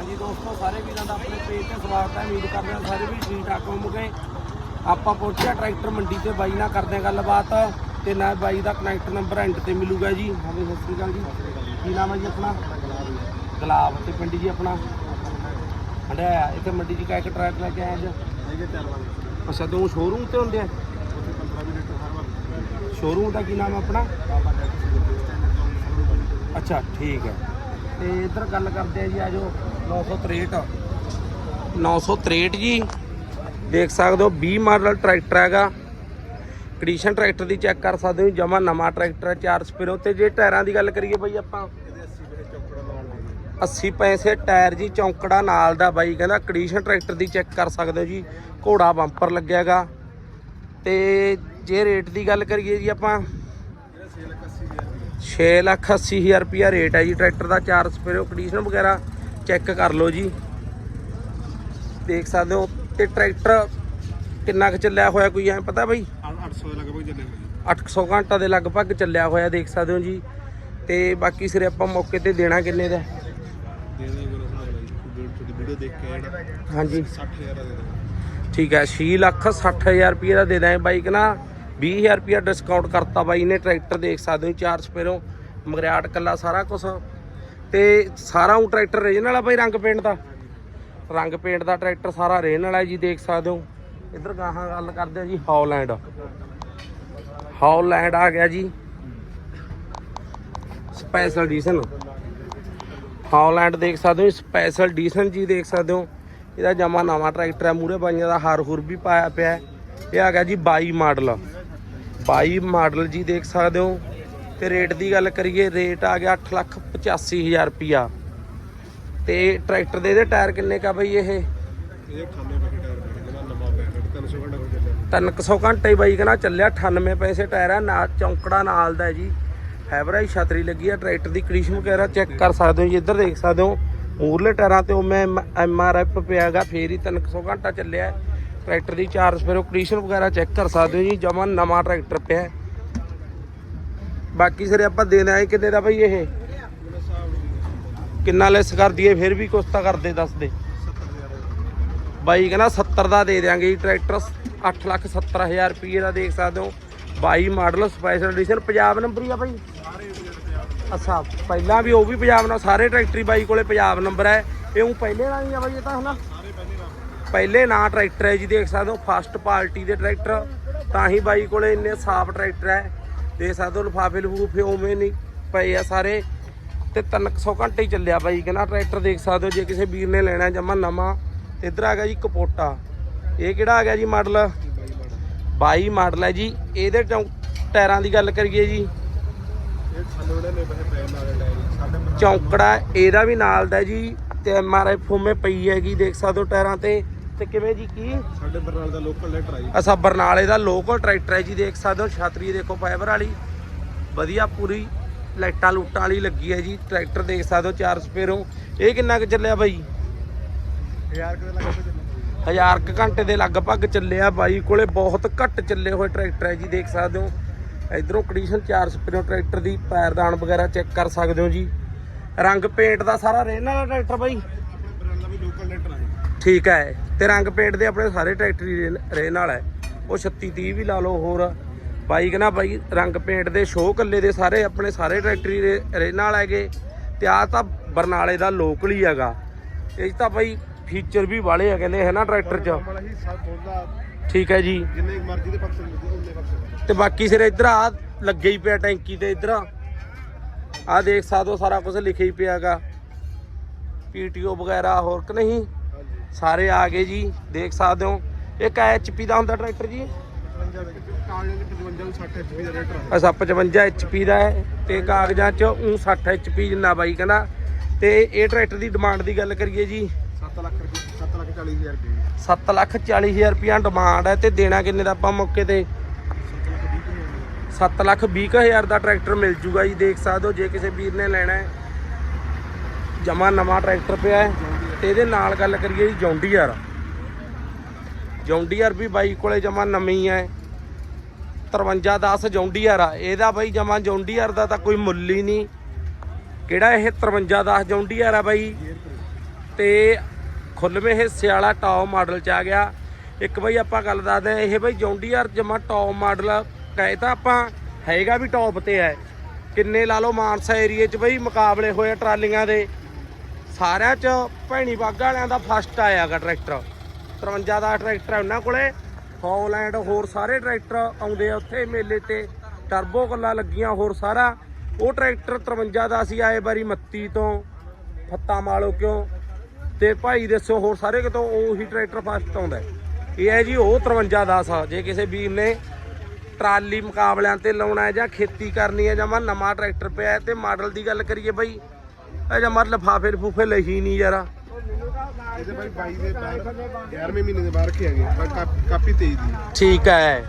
ਹਾਂਜੀ ਦੋਸਤੋ, ਸਾਰੇ ਵੀਰਾਂ ਦਾ ਆਪਣੇ ਪੇਜ ਤੇ ਸਵਾਗਤ ਹੈ। ਉਮੀਦ ਕਰਦੇ ਹਾਂ ਸਾਰੇ ਵੀ ਠੀਕ ਠਾਕ ਹੋਵੋਗੇ। ਆਪਾਂ ਪਹੁੰਚਿਆ ਟਰੈਕਟਰ ਮੰਡੀ ਤੇ, ਬਾਈ ਨਾਲ ਕਰਦੇ ਹਾਂ ਗੱਲਬਾਤ ਤੇ ਨਾਲ ਬਾਈ ਦਾ ਕਨੈਕਟ ਨੰਬਰ ਐਂਡ ਤੇ ਮਿਲੂਗਾ ਜੀ। ਹਾਂਜੀ, ਸਤਿ ਸ਼੍ਰੀ ਅਕਾਲ ਜੀ। ਕੀ ਨਾਮ ਹੈ ਜੀ ਆਪਣਾ? ਗੁਲਾਬ ਤੇ ਪਿੰਡ ਜੀ ਆਪਣਾ? ਹੰਡਿਆ ਇੱਥੇ ਮੰਡੀ 'ਚ ਕਾਇਕ ਟਰੈਕ ਲੈ ਕੇ ਆਏ ਅੱਜ? ਅੱਛਾ, ਦੋ ਸ਼ੋਰੂਮ ਤੇ ਹੁੰਦੇ ਆ? ਸ਼ੋਰੂਮ ਦਾ ਕੀ ਨਾਮ ਆਪਣਾ? ਅੱਛਾ, ਠੀਕ ਹੈ। ਤੇ ਇੱਧਰ ਗੱਲ ਕਰਦੇ ਆ ਜੀ ਆਜੋ 963 963 ਜੀ। ਦੇਖ ਸਕਦੇ ਹੋ 20 ਮਾਡਲ ਟਰੈਕਟਰ ਹੈਗਾ। ਕੰਡੀਸ਼ਨ ਟਰੈਕਟਰ ਦੀ ਚੈੱਕ ਕਰ ਸਕਦੇ ਹੋ ਜਮਾ ਨਵਾਂ ਟਰੈਕਟਰ ਹੈ ਚਾਰ ਸਪੀਰੋ। ਤੇ ਜੇ ਟਾਇਰਾਂ ਦੀ ਗੱਲ ਕਰੀਏ ਬਈ ਆਪਾਂ 80 ਪੈਸੇ ਟਾਇਰ ਜੀ ਚੌਂਕੜਾ ਨਾਲ ਦਾ ਬਾਈ ਕਹਿੰਦਾ ਕੰਡੀਸ਼ਨ ਟਰੈਕਟਰ ਦੀ ਚੈੱਕ ਕਰ ਸਕਦੇ ਹੋ ਜੀ। ਘੋੜਾ ਬੰਪਰ ਲੱਗਿਆਗਾ ਤੇ ਜੇ ਰੇਟ ਦੀ ਗੱਲ ਕਰੀਏ ਜੀ ਆਪਾਂ 6 ਲੱਖ 80 ਹਜ਼ਾਰ ਰੁਪਿਆ ਰੇਟ ਹੈ ਜੀ ਟਰੈਕਟਰ ਦਾ ਚਾਰ ਸਪੇਰੋ ਕੰਡੀਸ਼ਨ ਵਗੈਰਾ ਚੈੱਕ ਕਰ ਲਓ ਜੀ। ਦੇਖ ਸਕਦੇ ਹੋ ਤੇ ਟਰੈਕਟਰ ਕਿੰਨਾ ਕੁ ਚੱਲਿਆ ਹੋਇਆ ਕੋਈ ਐ ਪਤਾ ਬਈ? 800 ਲੱਗ ਭਾਈ ਚੱਲੇ ਹੋਏ 800 ਘੰਟਾ ਦੇ ਲਗਭਗ ਚੱਲਿਆ ਹੋਇਆ ਦੇਖ ਸਕਦੇ ਹੋ ਜੀ। ਤੇ ਬਾਕੀ ਸਿਰੇ ਆਪਾਂ ਮੌਕੇ ਤੇ ਦੇਣਾ ਕਿੰਨੇ ਦਾ? ਦੇ ਦੇ ਹਾਂਜੀ। 60000 ਦਾ ਦੇ ਦੇ ਠੀਕ ਹੈ 6 ਲੱਖ 60 ਹਜ਼ਾਰ ਰੁਪਏ ਦਾ ਦੇ ਦਾਂ ਬਾਈਕ ਨਾ 20000 ਰੁਪਏ ਡਿਸਕਾਊਂਟ ਕਰਤਾ ਬਾਈ ਨੇ ਟਰੈਕਟਰ ਦੇਖ ਸਕਦੇ ਹੋ ਚਾਰ ਸਪੇਰੋਂ ਮਗਰਿਆਟ ਕੱਲਾ ਸਾਰਾ ਕੁਝ ਤੇ ਸਾਰਾ ਉਹ ਟਰੈਕਟਰ ਰੀਜਨਲ ਵਾਲਾ ਬਾਈ, ਰੰਗ ਪੇਂਟ ਦਾ? ਰੰਗ ਪੇਂਟ ਦਾ ਟਰੈਕਟਰ ਸਾਰਾ ਰੀਜਨਲ ਵਾਲਾ ਜੀ, ਦੇਖ ਸਕਦੇ ਹੋ। ਇੱਧਰ ਗਾਹਾਂ ਗੱਲ ਕਰਦੇ ਆ ਜੀ ਹੌਲੈਂਡ ਹੌਲੈਂਡ ਆ ਗਿਆ ਜੀ। ਸਪੈਸ਼ਲ ਐਡੀਸ਼ਨ ਹੌਲੈਂਡ ਦੇਖ ਸਕਦੇ ਹੋ ਸਪੈਸ਼ਲ ਐਡੀਸ਼ਨ ਜੀ ਦੇਖ ਸਕਦੇ ਹੋ। ਇਹਦਾ ਜਮਾ ਨਵਾਂ ਟਰੈਕਟਰ ਹੈ ਮੂਰੇ ਬਾਈਆਂ ਦਾ ਹਾਰ ਹੁਰ ਵੀ ਪਾਇਆ ਪਿਆ। ਇਹ ਆ ਗਿਆ ਜੀ 22 ਮਾਡਲ। 22 ਮਾਡਲ ਜੀ ਦੇਖ ਸਕਦੇ ਹੋ ਤੇ ਰੇਟ ਦੀ ਗੱਲ ਕਰੀਏ ਰੇਟ ਆ ਗਿਆ 8 ਲੱਖ 85 ਹਜ਼ਾਰ ਰੁਪਿਆ ਤੇ ਟਰੈਕਟਰ ਦੇ ਇਹਦੇ ਟਾਇਰ ਕਿੰਨੇ ਕਾ ਬਈ ਇਹ? ਇਹ 98 ਪੈਸੇ ਟਾਇਰ ਜਿਹੜਾ ਨਵਾਂ ਪਿਆ 300 ਘੰਟਾ ਕੋਈ ਚੱਲਿਆ 300 ਘੰਟੇ ਹੀ ਬਾਈ ਕਹਿੰਦਾ ਚੱਲਿਆ 98 ਪੈਸੇ ਟਾਇਰ ਹੈ ਨਾਲ ਚੌਂਕੜਾ ਨਾਲ ਦਾ ਹੈ ਜੀ। ਹੈਵਰਾਈ ਛਤਰੀ ਲੱਗੀ ਹੈ ਟਰੈਕਟਰ ਦੀ ਕੰਡੀਸ਼ਨ ਵਗੈਰਾ ਚੈੱਕ ਕਰ ਸਕਦੇ ਹੋ ਜੀ ਇੱਧਰ ਦੇਖ ਸਕਦੇ ਹੋ। ਮੂਰਲੇ ਟਾਇਰਾਂ ਤੇ ਉਹ ਮੈਂ ਐਮ ਆਰ ਐਫ ਪਿਆਗਾ ਫੇਰ ਹੀ 300 ਘੰਟਾ ਚੱਲਿਆ। ਹੈ। ਟਰੈਕਟਰ ਦੀ ਚਾਰ ਸਪੇਰੋ ਕੰਡੀਸ਼ਨ ਵਗੈਰਾ ਚੈੱਕ ਕਰ ਸਕਦੇ ਹੋ ਜੀ, ਜਮਾ ਨਵਾਂ ਟਰੈਕਟਰ ਪਿਆ ਬਾਕੀ ਸਿਰੇ ਆਪਾਂ ਦੇਣਾ ਹੈ ਕਿੰਨੇ ਦਾ ਬਈ ਇਹ? ਕਿੰਨਾ ਲੈਸ ਕਰ ਦਈਏ, ਫਿਰ ਵੀ ਕੁਛ ਤਾਂ ਕਰਦੇ ਦੱਸ ਦੇ। ਬਾਈ ਕਹਿੰਦਾ 70 ਦਾ ਦੇ ਦਿਆਂਗੇ ਜੀ ਟਰੈਕਟਰ 8 ਲੱਖ 70 ਹਜ਼ਾਰ ਰੁਪਏ ਦਾ ਦੇਖ ਸਕਦੇ ਹੋ। 22 model special edition Punjab number ਹੀ ਆ ਬਾਈ। ਅੱਛਾ, ਪਹਿਲਾਂ ਵੀ ਉਹ ਵੀ ਪੰਜਾਬ ਨਾਲ ਸਾਰੇ ਟਰੈਕਟਰੀ ਬਾਈ ਕੋਲੇ ਪੰਜਾਬ ਨੰਬਰ ਹੈ। ਇਹ ਉਹ ਪਹਿਲੇ ਨਾਲ ਹੀ ਆ ਬਾਈ ਇਹ ਤਾਂ ਹਨਾ। ਸਾਰੇ ਪਹਿਲੇ ਨਾਂ ਟਰੈਕਟਰ ਹੈ ਜੀ ਦੇਖ ਸਕਦੇ ਹੋ ਫਸਟ ਪਾਰਟੀ ਦੇ ਟਰੈਕਟਰ। ਤਾਂ ਹੀ ਬਾਈ ਕੋਲੇ ਇੰਨੇ ਸਾਫ਼ ਟਰੈਕਟਰ ਹੈ। ਦੇਖ ਸਕਦੇ ਹੋ ਲਿਫਾਫੇ ਲਫੂਫੇ ਉਵੇਂ ਨਹੀਂ ਪਏ ਆ ਸਾਰੇ। ਤੇ 300 ਘੰਟੇ ਹੀ ਚੱਲਿਆ ਬਾਈ ਕਹਿੰਦਾ ਟਰੈਕਟਰ ਦੇਖ ਸਕਦੇ ਹੋ ਜੇ ਕਿਸੇ ਵੀਰ ਨੇ ਲੈਣਾ ਜਮਾ ਨਵਾਂ। ਤੇ ਇੱਧਰ ਆ ਗਿਆ ਜੀ ਕਪੋਟਾ। ਇਹ ਕਿਹੜਾ ਆ ਗਿਆ ਜੀ ਮਾਡਲ? 22 ਮਾਡਲ ਹੈ ਜੀ। ਇਹਦੇ ਟਾਇਰਾਂ ਦੀ ਗੱਲ ਕਰੀਏ ਜੀ। ਇਹ 98 ਨੇ ਪੈਸੇ ਪੈ ਨਾਲ ਟਾਇਰ ਸਾਡੇ ਬਰਨਾਲੇ ਚੌਂਕੜਾ ਇਹਦਾ ਵੀ ਨਾਲ ਦਾ ਜੀ। ਤੇ ਐਮਆਰਆਈ ਫੋਮੇ ਪਈ ਹੈਗੀ ਦੇਖ ਸਕਦੇ ਹੋ ਟਾਇਰਾਂ ਤੇ। ਤੇ ਕਿਵੇਂ ਜੀ ਕੀ? ਸਾਡੇ ਬਰਨਾਲ ਦਾ ਲੋਕਲ ਲੈਟਰ ਆਈ ਅਸਾ ਬਰਨਾਲੇ ਦਾ ਲੋਕਲ ਟਰੈਕਟਰ ਹੈ ਜੀ ਦੇਖ ਸਕਦੇ ਹੋ ਛਤਰੀ ਦੇਖੋ ਫਾਈਬਰ ਵਾਲੀ। ਵਧੀਆ ਪੂਰੀ ਲਾਈਟਾਂ ਲੂਟਾਂ ਵਾਲੀ ਲੱਗੀ ਹੈ ਜੀ ਟਰੈਕਟਰ ਦੇਖ ਸਕਦੇ ਹੋ ਚਾਰ ਸਪੇਰੋਂ। ਇਹ ਕਿੰਨਾ ਕੁ ਚੱਲਿਆ ਬਾਈ? 1000 ਕਿਤੇ ਲੱਗ ਹਜ਼ਾਰ ਕੁ ਘੰਟੇ ਦੇ ਲਗਭਗ ਚੱਲਿਆ ਬਾਈ ਕੋਲੇ ਬਹੁਤ ਘੱਟ ਚੱਲੇ ਹੋਏ ਟਰੈਕਟਰ ਹੈ ਜੀ ਦੇਖ ਸਕਦੇ ਹੋ। ਇਧਰੋਂ ਕੰਡੀਸ਼ਨ ਚਾਰ ਸਪੇਰੋਂ ਟਰੈਕਟਰ ਦੀ ਪੈਰਦਾਨ ਵਗੈਰਾ ਚੈੱਕ ਕਰ ਸਕਦੇ ਹੋ ਜੀ। ਰੰਗ ਪੇਂਟ ਦਾ ਸਾਰਾ ਰਹਿਣ ਵਾਲਾ ਟਰੈਕਟਰ ਬਾਈ? ਠੀਕ ਹੈ। ਤੇ ਰੰਗ ਪੇਂਟ ਦੇ ਆਪਣੇ ਸਾਰੇ ਟਰੈਕਟਰ ਰਹਿਣ ਵਾਲਾ ਹੈ। ਉਹ 36 30 ਵੀ ਲਾ ਲਓ ਹੋਰ। ਬਾਈਕ ਨਾ ਬਾਈ ਰੰਗ ਪੇਂਟ ਦੇ ਸ਼ੋਅ ਕੱਲੇ ਦੇ ਸਾਰੇ ਆਪਣੇ ਸਾਰੇ ਟਰੈਕਟਰ ਰਹਿਣ ਵਾਲਾ ਹੈਗੇ। ਤੇ ਆ ਤਾਂ ਬਰਨਾਲੇ ਦਾ ਲੋਕਲ ਹੀ ਹੈਗਾ। ਇਹ ਤਾਂ ਬਾਈ ਫੀਚਰ ਵੀ ਵਾਲੇ ਆ ਕਹਿੰਦੇ ਹੈ ਨਾ ਟਰੈਕਟਰ 'ਚ? ਠੀਕ ਹੈ ਜੀ। ਜਿੰਨੇ ਮਰਜ਼ੀ ਦੇ ਉਹਨੇ ਤੇ ਬਾਕੀ ਸਿਰ ਇੱਧਰ ਆ ਲੱਗੇ ਹੀ ਪਿਆ ਟੈਂਕੀ ਤੇ ਇੱਧਰ। ਆ ਦੇਖ ਸਕਦੇ ਹੋ ਸਾਰਾ ਕੁਝ ਲਿਖਿਆ ਹੀ ਪਿਆਗਾ ਪੀਟੀਓ ਵਗੈਰਾ ਹੋਰ ਕਿ ਨਹੀਂ? ਸਾਰੇ ਆ ਗਏ ਜੀ ਦੇਖ ਸਕਦੇ ਹੋ। ਇਹ ਕਾ ਐਚਪੀ ਦਾ ਹੁੰਦਾ ਟਰੈਕਟਰ ਜੀ। 55 ਦੇ ਕਾਗਜ਼ਾਂ ਦੇ 55 ਨੂੰ 60 ਐਚਪੀ ਦਾ ਲੈਟਰ ਆਇਆ ਅਸਾ 55 ਐਚਪੀ ਦਾ ਹੈ ਤੇ ਕਾਗਜ਼ਾਂ 'ਚ ਉਹ 60 ਐਚਪੀ ਜਿੰਨਾ ਬਾਈ ਕਹਿੰਦਾ। ਤੇ ਇਹ ਟਰੈਕਟਰ ਦੀ ਡਿਮਾਂਡ ਦੀ ਗੱਲ ਕਰੀਏ ਜੀ। 7 ਲੱਖ ਰੁਪਏ 7 ਲੱਖ 40 ਹਜ਼ਾਰ ਰੁਪਏ। 7 ਲੱਖ 40 ਹਜ਼ਾਰ ਰੁਪਇਆ ਡਿਮਾਂਡ ਹੈ ਤੇ ਦੇਣਾ ਕਿੰਨੇ ਦਾ ਆਪਾਂ ਮੌਕੇ ਤੇ? 7 ਲੱਖ 20 ਕੁ ਹਜ਼ਾਰ ਦਾ ਟਰੈਕਟਰ ਮਿਲ ਜੂਗਾ ਜੀ ਦੇਖ ਸਕਦੇ ਹੋ ਜੇ ਕਿਸੇ ਵੀਰ ਨੇ ਲੈਣਾ ਹੈ। ਜਮਾ ਨਵਾਂ ਟਰੈਕਟਰ ਪਿਆ ਹੈ। ਤੇ ਇਹਦੇ ਨਾਲ ਗੱਲ ਕਰੀਏ ਜੀ ਜੌਂਡੀਆਰ ਜੌਂਡੀਆਰ ਵੀ ਬਾਈ ਕੋਲੇ ਜਮਾ ਨਵੀਂ ਹੈ 5310 ਜੌਂਡੀਆਰ ਆ। ਇਹਦਾ ਬਾਈ ਜਮਾ ਜੌਂਡੀਆਰ ਦਾ ਤਾਂ ਕੋਈ ਮੁੱਲ ਹੀ ਨਹੀਂ। ਕਿਹੜਾ ਇਹ 5310 ਜੌਂਡੀਆਰ ਆ ਬਾਈ? ਤੇ ਖੁੱਲਵੇਂ ਹਿੱਸੇ ਵਾਲਾ ਟੌਪ ਮਾਡਲ ਚ ਆ ਗਿਆ। ਇੱਕ ਬਾਈ ਆਪਾਂ ਗੱਲ ਦੱਸਦੇ ਆ ਇਹ ਬਈ ਜੌਂਡੀਆਰ ਜਮਾ ਟੌਪ ਮਾਡਲ ਕਹੇ ਤਾਂ ਆਪਾਂ ਹੈਗਾ ਵੀ ਟੌਪ ਤੇ ਹੈ ਕਿੰਨੇ ਲਾ ਲਓ ਮਾਨਸਾ ਏਰੀਏ 'ਚ ਬਈ ਮੁਕਾਬਲੇ ਹੋਏ ਟਰਾਲੀਆਂ ਦੇ। ਸਾਰਿਆਂ 'ਚ ਭੈਣੀ ਬਾਗਾ ਵਾਲਿਆਂ ਦਾ ਫਸਟ ਆਇਆਗਾ ਟਰੈਕਟਰ 53 ਦਾ ਟਰੈਕਟਰ ਹੈ ਉਹਨਾਂ ਕੋਲੇ। ਹੌਲੈਂਡ ਹੋਰ ਸਾਰੇ ਟਰੈਕਟਰ ਆਉਂਦੇ ਆ ਉੱਥੇ ਮੇਲੇ ਤੇ। ਟਰਬੋ ਕੱਲਾ ਲੱਗੀਆਂ ਹੋਰ ਸਾਰਾ। ਉਹ ਟਰੈਕਟਰ 53 ਦਾ ਸੀ ਆਏ ਵਾਰੀ 32 ਤੋਂ। ਫੱਤਾ ਮਾਲੋ ਕਿਉਂ? ਤੇ ਭਾਈ ਦੱਸੋ ਹੋਰ ਸਾਰੇ ਕਿਤੋਂ ਉਹੀ ਟਰੈਕਟਰ ਫਸਟ ਆਉਂਦਾ ਇਹ ਹੈ ਜੀ ਉਹ 53 ਦਾ ਸਾ। ਜੇ ਕਿਸੇ ਵੀਰ ਨੇ ਟਰਾਲੀ ਮੁਕਾਬਲਿਆਂ ਤੇ ਲਾਉਣਾ ਹੈ ਜਾਂ ਖੇਤੀ ਕਰਨੀ ਹੈ ਜਾਂ ਮਾ ਨਵਾਂ ਟਰੈਕਟਰ ਪਿਆ ਹੈ ਤੇ ਮਾਡਲ ਦੀ ਗੱਲ ਕਰੀਏ ਬਈ। ਇਹ ਜਾਂ ਮਰ ਲਫਾਫੇ ਲਫੂਫੇ ਲਈ ਨਹੀਂ ਯਾਰ। ਇਹਦੇ ਬਾਈ 22 ਦੇ ਬਾਹਰ 11ਵੇਂ ਮਹੀਨੇ ਦੇ ਬਾਹਰ ਰੱਖੇ ਹੈਗੇ। ਬਾਈ ਕਾਪ- ਕਾਪੀ 23 ਦੀ ਠੀਕ ਹੈ।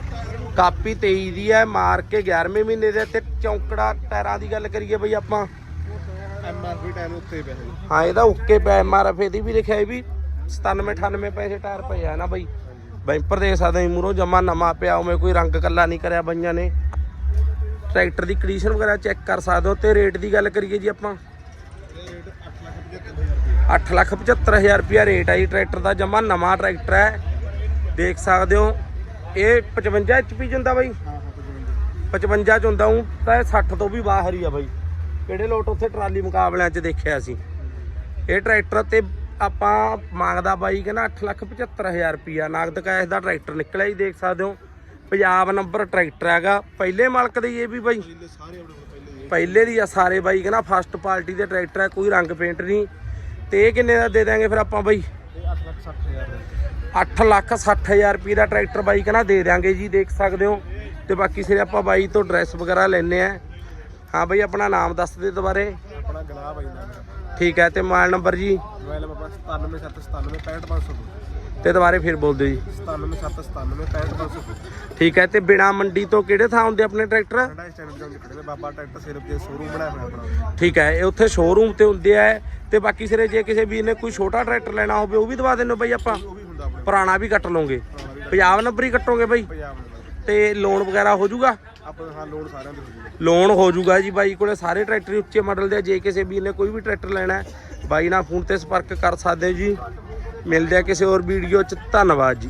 ਕਾਪੀ 23 ਦੀ ਹੈ ਮਾਰ ਕੇ 11ਵੇਂ ਮਹੀਨੇ ਦੇ ਤੇ ਚੌਂਕੜਾ ਟਾਇਰਾਂ ਦੀ ਗੱਲ ਕਰੀਏ ਬਈ ਆਪਾਂ। ਐਮਆਰਪੀ ਟਾਈਮ ਉੱਤੇ ਪਿਆ ਹੈ ਇਹਦਾ ਉੱਕੇ ਪੈ ਐਮਆਰਐਫ ਇਹਦੀ ਵੀ ਲਿਖਿਆ ਵੀ 97 98 ਪੈਸੇ ਟਾਇਰ ਪਏ ਆ ਨਾ ਬਈ। ਬੈਂਪਰ ਦੇਖ ਸਕਦੇ ਮੂਰੋਂ ਜਮਾ ਨਵਾਂ ਪਿਆ ਉਵੇਂ ਕੋਈ ਰੰਗ ਕੱਲਾ ਨਹੀਂ ਕਰਿਆ ਬਈਆਂ ਨੇ। ਟਰੈਕਟਰ ਦੀ ਕੰਡੀਸ਼ਨ ਵਗੈਰਾ ਚੈੱਕ ਕਰ ਸਕਦੇ ਹੋ ਤੇ ਰੇਟ ਦੀ ਗੱਲ ਕਰੀਏ ਜੀ ਆਪਾਂ। ਰੇਟ 8 ਲੱਖ 75 ਹਜ਼ਾਰ 8 ਲੱਖ 75000 ਰੁਪਿਆ ਰੇਟ ਹੈ ਜੀ, ਟਰੈਕਟਰ ਦਾ ਜਮਾ ਨਵਾਂ ਟਰੈਕਟਰ ਹੈ। ਦੇਖ ਸਕਦੇ ਹੋ, ਇਹ 55 ਐਚਪੀ ਜਾਂਦਾ ਬਾਈ। ਹਾਂ 55 ਚ ਹੁੰਦਾ ਹੂੰ ਤਾਂ ਇਹ 60 ਤੋਂ ਵੀ ਬਾਹਰ ਹੀ ਆ ਬਾਈ। ਕਿਹੜੇ ਲੋਟ ਉੱਥੇ ਟਰਾਲੀ ਮੁਕਾਬਲਿਆਂ 'ਚ ਦੇਖਿਆ ਸੀ। ਇਹ ਟਰੈਕਟਰ ਤੇ ਆਪਾਂ ਮੰਗਦਾ ਬਾਈ, ਕਹਿੰਦਾ 8 ਲੱਖ 75000 ਰੁਪਿਆ ਨਗਦ ਕੈਸ਼ ਦਾ ਟਰੈਕਟਰ ਨਿਕਲਿਆ ਜੀ, ਦੇਖ ਸਕਦੇ ਹੋ। ਪੰਜਾਬ ਨੰਬਰ ਟਰੈਕਟਰ ਹੈਗਾ। ਪਹਿਲੇ ਮਾਲਕ ਦੇ ਹੀ ਇਹ ਵੀ ਬਾਈ। ਪਹਿਲੇ ਪਹਿਲੇ ਦੀ ਆ, ਸਾਰੇ ਬਾਈ, ਕਹਿੰਦਾ ਫਸਟ ਪਾਰਟੀ ਦੇ ਟਰੈਕਟਰ ਹੈ, ਕੋਈ ਰੰਗ ਪੇਂਟ ਨਹੀਂ। ਤੇ ਇਹ ਕਿੰਨੇ ਦਾ ਦੇ ਦਾਂਗੇ ਫਿਰ ਆਪਾਂ ਬਾਈ? ਇਹ 8 ਲੱਖ 60 ਹਜ਼ਾਰ ਦਾ 8 ਲੱਖ 60000 ਰੁਪਏ ਦਾ ਟਰੈਕਟਰ ਬਾਈ ਕਹਿੰਦਾ ਦੇ ਦਿਆਂਗੇ ਜੀ ਦੇਖ ਸਕਦੇ ਹੋ। ਤੇ ਬਾਕੀ ਸਿਰੇ ਆਪਾਂ ਬਾਈ ਤੋਂ ਡਰੈਸ ਵਗੈਰਾ ਲੈਣੇ ਆ। ਹਾਂ ਬਾਈ ਆਪਣਾ ਨਾਮ ਦੱਸ ਦੇ ਦੁਬਾਰੇ। ਆਪਣਾ ਦਾ ਮੇਰਾ ਠੀਕ ਹੈ ਤੇ ਮੋਬਾਈਲ ਨੰਬਰ ਜੀ? ਮੋਬਾਈਲ ਨੰਬਰ 9797 65502 ਤੇ ਦੁਬਾਰੇ ਫਿਰ ਬੋਲ ਦਿਓ ਜੀ। 9797 65502 ਠੀਕ ਹੈ, ਤੇ ਬਿਨਾ ਮੰਡੀ ਤੋਂ ਕਿਹੜੇ ਥਾਂ ਹੁੰਦੇ ਆਪਣੇ ਟਰੈਕਟਰ? ਸਾਡਾ ਇਸ ਚੈਨਲ ਤੇ ਖੜੇ ਨੇ ਬਾਬਾ ਟਰੈਕਟਰ ਸਿਰਫ ਦੇ ਸ਼ੋਰੂਮ ਬਣਾਇਆ ਹੋਇਆ ਆਪਣਾ ਠੀਕ ਹੈ, ਇਹ ਉੱਥੇ ਸ਼ੋਰੂਮ ਤੇ ਹੁੰਦੇ ਆ, ਤੇ ਬਾਕੀ ਸਿਰੇ ਜੇ ਕਿਸੇ ਵੀਰ ਨੇ ਕੋਈ ਛੋਟਾ ਟਰੈਕਟਰ ਲੈਣਾ ਹੋਵੇ, ਉਹ ਵੀ ਦਵਾ ਦਿੰਦੇ ਹੋ ਆਪਾਂ? ਉਹ ਵੀ ਹੁੰਦਾ ਆਪਣੇ ਪੁਰਾਣਾ ਵੀ ਕੱਟ ਲਓਗੇ। ਪੰਜਾਬ ਨੰਬਰ ਹੀ ਕੱਟੋਗੇ ਬਾਈ? ਪੰਜਾਬ ਦੇ ਤੇ ਲੋਨ ਵਗੈਰਾ ਹੋ ਜਾਊਗਾ? ਆਪਾਂ ਹਾਂ ਲੋਡ ਸਾਰਿਆਂ ਦੇ ਹੋ ਲੋਨ ਹੋ ਜਾਊਗਾ ਜੀ ਬਾਈ ਕੋਲੇ, ਸਾਰੇ ਟਰੈਕਟਰ ਹੀ ਉੱਚੇ ਮਾਡਲ ਦੇ ਆ। ਜੇ ਕਿਸੇ ਵੀਰ ਨੇ ਕੋਈ ਵੀ ਟਰੈਕਟਰ ਲੈਣਾ ਹੈ, ਬਾਈ ਨਾਲ ਫੋਨ ਤੇ ਸੰਪਰਕ ਕਰ ਸਕਦੇ ਹੋ ਜੀ। ਮਿਲਦੇ ਆ ਕਿਸੇ ਹੋਰ ਵੀਡੀਓ ਚ। ਧੰਨਵਾਦ ਜੀ।